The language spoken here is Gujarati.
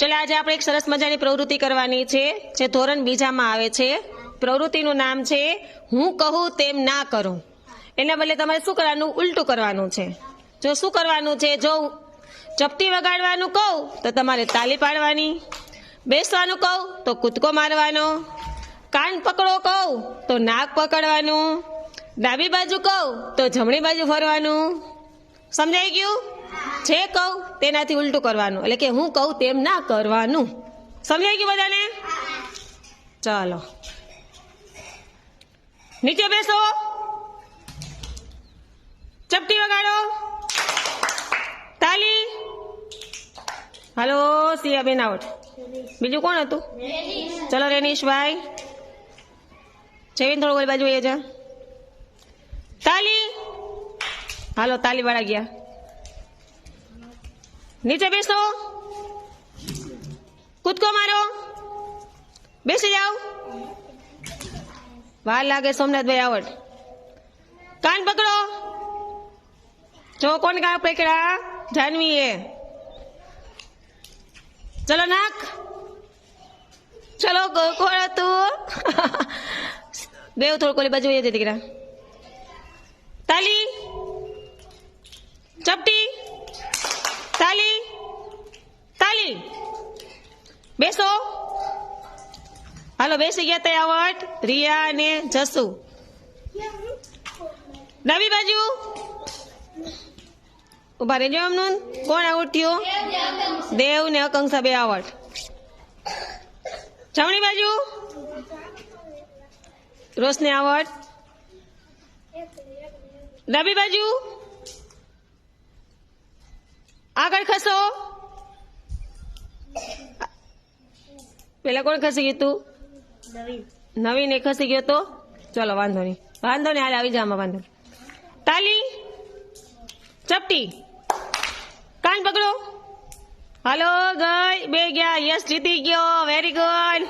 ચલો, આજે આપણે એક સરસ મજાની પ્રવૃત્તિ કરવાની છે, જે ધોરણ બીજામાં આવે છે. પ્રવૃત્તિનું નામ છે, હું કહું તેમ ના કરું. એના બદલે તમારે શું કરવાનું? ઉલટું કરવાનું છે. જો શું કરવાનું છે? જો ચપટી વગાડવાનું કહું, તો તમારે તાલી પાડવાની. બેસવાનું કહું, તો કૂદકો મારવાનો. કાન પકડો કહું, તો નાક પકડવાનું. ડાબી બાજુ કહું, તો જમણી બાજુ ફરવાનું. સમજાઈ ગયું? જે કહું તેનાથી ઉલટું કરવાનું. એટલે કે હું કહું તેમ ના કરવાનું. સમજાઈ ગયું બધાને? ચાલો. નીચે બેસો. ચપટી વગાડો. તાલી. હાલો, સિયાબેન આઉટ બીજું કોણ હતું? ચલો રેનીશભાઈ જયવીન થોડું ઓલી બાજુ એ જા. તાલી. હાલો તાલી વાળા ગયા. નીચે બેસો. કૂદકો મારો. બેસી જાઓ. વાર લાગે સોમનાથભાઈ આવડ. કાન પકડો. જો કોણ કાન પકડા જાનવી એ ચલો, નાક. ચલો કોણ હતું? બેવ થોડું કોલી બાજુ દીકરા તાલી. ચપટી. તાલી. તાલી. બેસો. હાલો, બેસી ગયા તય આવટ રિયા અને જસુ. ડાબી બાજુ. ઊભા રહેજો એમનું. કોણ આઉટ થયો? દેવ ને અકંક્ષા બે આવટ જમણી બાજુ. રોશની આવટ ડાબી બાજુ. આગળ ખસો. પેલા કોણ ખસી ગયું તું? નવીન. એ ખસી ગયો તો? ચલો વાંધો નહીં. વાંધો નહીં હાલ આવી જામાં વાંધો. તાલી ચપટી. કાન પકડો. હાલો ગઈ બે ગયા યસ જીતી ગયો. Very good